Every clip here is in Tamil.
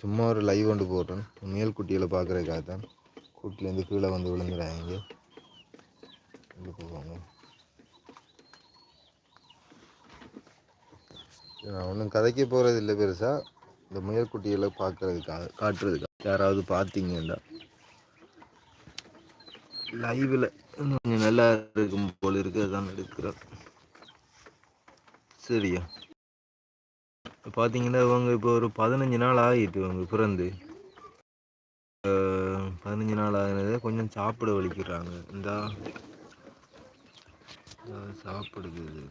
சும்மா ஒரு லைவ் கொண்டு போடுறேன். மேல் குட்டியில் பார்க்குறதுக்காக தான் கூட்டிலேருந்து கீழே வந்து விழுந்துடாங்க இங்கே போவாங்க. நான் ஒன்றும் கதைக்க போகிறது இல்லை பெருசாக இந்த முயல் குட்டிகளை பார்க்குறதுக்காக காட்டுறதுக்காக. யாராவது பார்த்தீங்கன்னா லைவில் கொஞ்சம் நல்லா இருக்கும் போல இருக்கு. அதான் எடுக்கிறேன். சரியா? பார்த்தீங்கன்னா இவங்க இப்போ ஒரு பதினஞ்சு நாள் ஆகிட்டு இவங்க பிறந்து. பதினஞ்சு நாள் ஆகினதை கொஞ்சம் சாப்பிட வலிக்கிறாங்க. இந்த. சாப்பிடுது இது.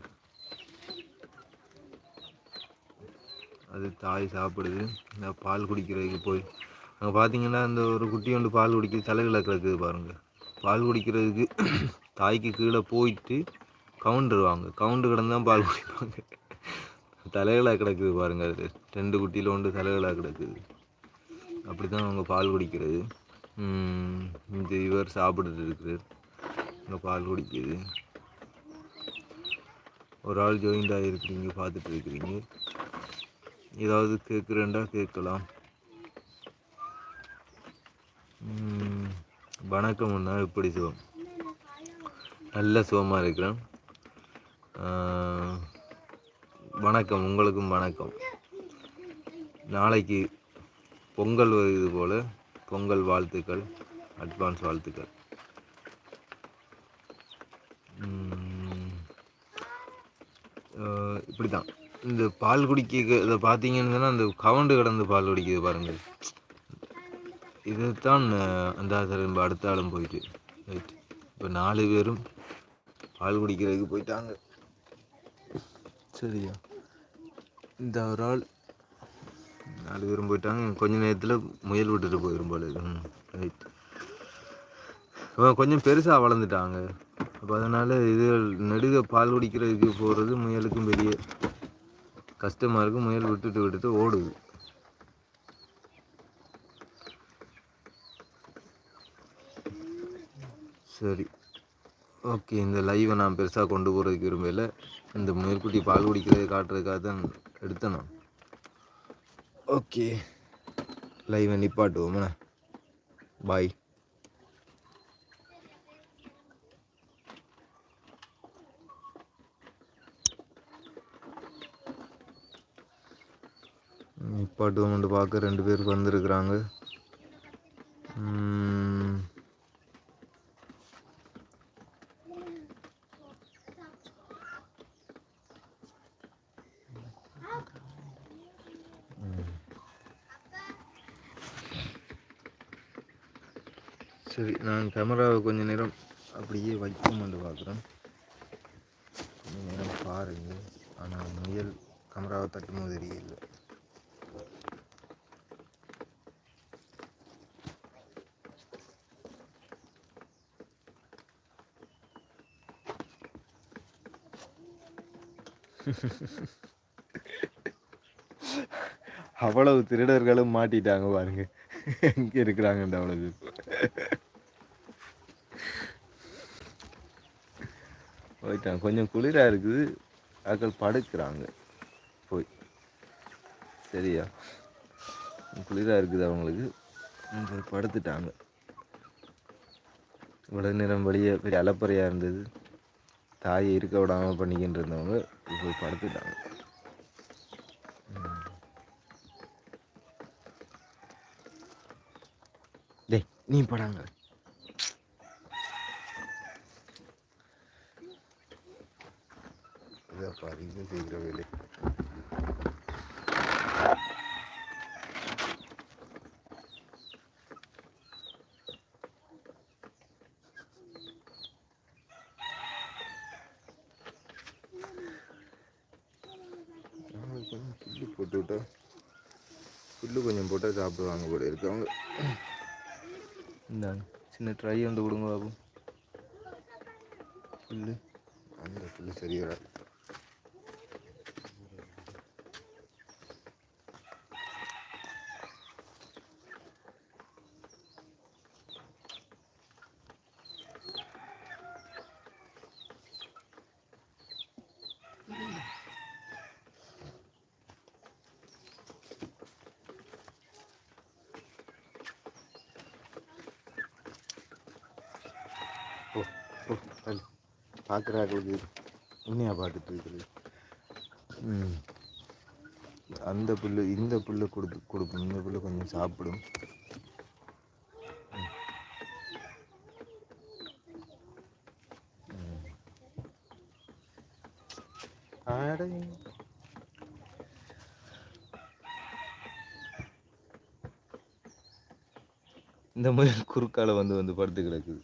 அது தாய் சாப்பிடுது. இந்த பால் குடிக்கிறதுக்கு போய். அங்கே பார்த்தீங்கன்னா அந்த ஒரு குட்டி ஒன்று பால் குடிக்க தலைகளை கிடக்குது பாருங்கள் பால் குடிக்கிறதுக்கு தாய்க்கு கீழே போயிட்டு கவுண்டருவாங்க கவுண்டு கிடந்தான் பால் குடிப்பாங்க. தலைகளாக கிடக்குது பாருங்கள் ரெண்டு குட்டியில் ஒன்று தலைகளாக கிடக்குது. அப்படி தான் அவங்க பால் குடிக்கிறது. இந்த இவர் சாப்பிட்டுட்டு இருக்கிறார். இங்கே பால் குடிக்குது. ஒரு ஆள் ஜாயிண்ட் ஆகிருக்கிறீங்க பார்த்துட்டு இருக்கிறீங்க. ஏதாவது கேட்குறேன்டா கேட்கலாம். உம், வணக்கம் அண்ணா எப்படி சுகம்? நல்ல சுகமாக இருக்கிறேன். வணக்கம் உங்களுக்கும் வணக்கம். நாளைக்கு பொங்கல் வருது போல் பொங்கல் வாழ்த்துக்கள் அட்வான்ஸ் வாழ்த்துக்கள். இப்படி தான் இந்த பால் குடிக்க இதை பார்த்தீங்கன்னு சொன்னால் அந்த கவுண்டு கடந்து பால் குடிக்குது பாருங்கள். இதுதான் அந்த திரும்ப அடுத்த ஆளும் போயிட்டு. ரைட் இப்போ நாலு பேரும் பால் குடிக்கிறதுக்கு போயிட்டாங்க. சரியா? இந்த ஒரு ஆள் நாலு பேரும் போயிட்டாங்க. கொஞ்ச நேரத்தில் முயல் விட்டுட்டு போயிடும் போல ரைட் இவன் கொஞ்சம் பெருசாக வளர்ந்துட்டாங்க. அப்போ அதனால் இது நெடுக பால் குடிக்கிறதுக்கு போகிறது முயலுக்கும் பெரிய கஷ்டமாக இருக்கும் முயல் விட்டுட்டு விட்டுட்டு ஓடுது. சரி. ஓகே இந்த லைவை நான் பெருசாக கொண்டு போகிறதுக்கு விரும்பல. இந்த முயற்குட்டி பால் குடிக்கிறதை காட்டுறதுக்காக தான் எடுத்தேன்? ஓகே லைவை நிப்பாட்டுவோம்ண்ணே பாய் நிப்பாட்டுவோம்னு பார்க்க ரெண்டு பேர் வந்திருக்கிறாங்க. சரி நான் கேமராவை கொஞ்ச நேரம் அப்படியே வைக்கணும்னு பார்க்குறேன். கொஞ்ச நேரம் பாருங்க. ஆனால் முயல் கேமராவை தட்டும் போது தெரியல. அவ்வளவு திருடர்களும் மாட்டிட்டாங்க பாருங்க. இங்கே இருக்கிறாங்கன்ற அவ்வளவு போயிட்டாங்க கொஞ்சம் குளிராக இருக்குது. ஆக்கள் படுக்கிறாங்க. போய். சரியா? குளிராக இருக்குது அவங்களுக்கு. படுத்துட்டாங்க. உடல் நேரம் வெளியே பெரிய அலப்பறையாக இருந்தது. தாயை இருக்க விடாமல் பண்ணிக்கிட்டு இருந்தவங்க இப்போ படுத்துட்டாங்க. டேய் நீ படாங்க. இதை பாரு இது சீக்கிரம் வேலை கொஞ்சம் புல்லு போட்டு விட்டா புல்லு கொஞ்சம் போட்டால் சாப்பிடுவாங்க போல இருக்கவங்க இந்தாங்க சின்ன ட்ரை வந்து கொடுங்க பாபு புல்லு அந்த புல்லு சரி வராது பார்க்குறாங்களுக்கு உண்மையாக பார்த்துட்டு இருக்குது அந்த புல்லு இந்த புல்லை கொடுத்து கொடுப்போம் இந்த புல்லு கொஞ்சம் சாப்பிடும். ஆடை. இந்த மாதிரி குறுக்கால வந்து வந்து படுத்து கிடக்குது.